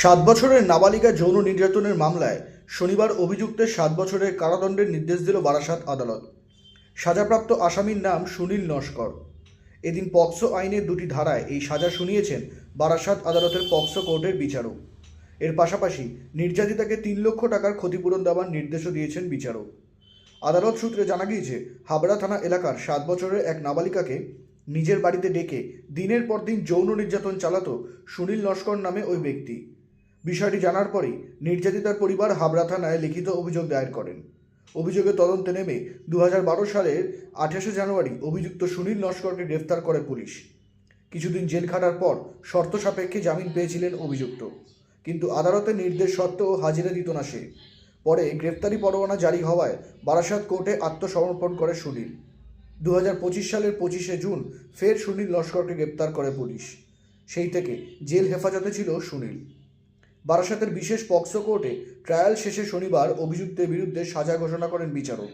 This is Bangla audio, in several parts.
সাত বছরের নাবালিকা যৌন নির্যাতনের মামলায় শনিবার অভিযুক্তের সাত বছরের কারাদণ্ডের নির্দেশ দিল বারাসাত আদালত। সাজাপ্রাপ্ত আসামির নাম সুনীল নস্কর। এদিন পক্সো আইনের দুটি ধারায় এই সাজা শুনিয়েছেন বারাসাত আদালতের পক্সো কোর্টের বিচারক। এর পাশাপাশি নির্যাতিতাকে তিন লক্ষ টাকার ক্ষতিপূরণ দেওয়ার নির্দেশও দিয়েছেন বিচারক। আদালত সূত্রে জানা গিয়েছে, হাবড়া থানা এলাকার সাত বছরের এক নাবালিকাকে নিজের বাড়িতে ডেকে দিনের পর দিন যৌন নির্যাতন চালাতো সুনীল নস্কর নামে ওই ব্যক্তি। বিষয়টি জানার পরেই নির্যাতিতার পরিবার হাবড়া থানায় লিখিত অভিযোগ দায়ের করেন। অভিযোগে তদন্তে নেমে দু হাজার বারো সালের আঠাশে জানুয়ারি অভিযুক্ত সুনীল নস্করকে গ্রেফতার করে পুলিশ। কিছুদিন জেল খাটার পর শর্ত সাপেক্ষে জামিন পেয়েছিলেন অভিযুক্ত। কিন্তু আদালতের নির্দেশ সত্ত্বেও হাজিরা দিত না সে। পরে গ্রেফতারি পরোয়ানা জারি হওয়ায় বারাসাত কোর্টে আত্মসমর্পণ করে সুনীল। দু হাজার পঁচিশ সালের পঁচিশে জুন ফের সুনীল লস্করকে গ্রেপ্তার করে পুলিশ। সেই থেকে জেল হেফাজতে ছিল সুনীল। বারাসাতের বিশেষ পক্সো কোর্টে ট্রায়াল শেষে শনিবার অভিযুক্তের বিরুদ্ধে সাজা ঘোষণা করেন বিচারক।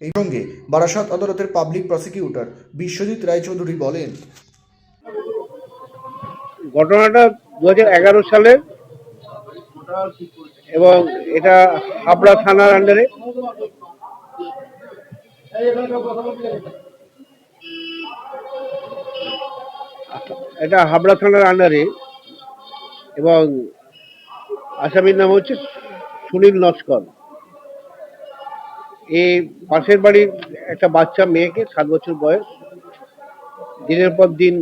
এই সঙ্গে বারাসাত আদালতের পাবলিক প্রসিকিউটর বিশ্বজিৎ রায়চৌধুরী বলেন, ঘটনাটা দু এগারো সালে এবং এটা হাবড়া থানার আন্ডারে এটা হাবড়া থানার আন্ডারে এবং আসামির নাম হচ্ছে সুনীল নস্কর। এই পাশের বাড়ির একটা বাচ্চা মেয়েকে সাত বছর বয়স। দিনের পর দিন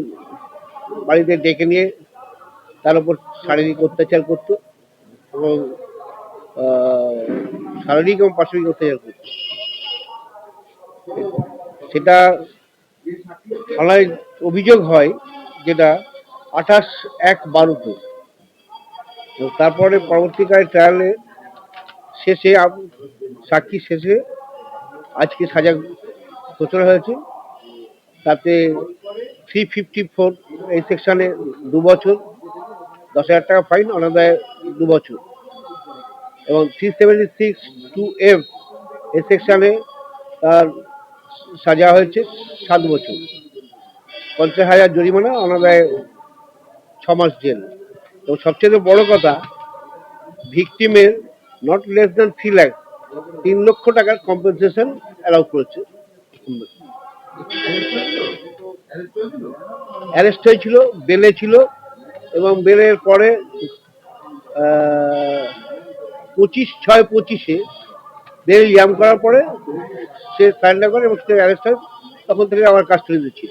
বাড়িতে ডেকে নিয়ে তার উপর শারীরিক অত্যাচার করত এবং শারীরিক এবং পাশবিক অত্যাচার করত। সেটা থানায় অভিযোগ হয় যেটা আঠাশ এক বারোতে। তারপরে পরবর্তীকালে ট্রায়ালে শেষে সাক্ষী শেষে আজকে সাজা ঘোষণা হয়েছে। তাতে থ্রি ফিফটি ফোর এই সেকশনে দু বছর, দশ হাজার টাকা ফাইন অনাদায় দু বছর। এবং three seventy six two F এই সেকশনে তার সাজা হয়েছে সাত বছর। পঞ্চাশ হাজার জরিমানা অনাদায় ছ মাস জেল। এবং সবচেয়ে বড় কথা ভিকটিমের not less than three lakh তিন লক্ষ টাকার কম্পেনসেশন অ্যালাউ করেছে। অ্যারেস্ট হয়েছিল বেলে ছিল এবং বেলের পরে পঁচিশ, ছয় পঁচিশে বেল জাম করার পরে সে সারেন্ডার করে এবং সে অ্যারেস্ট হয়, তখন থেকে আমার কাস্টডিতে ছিল।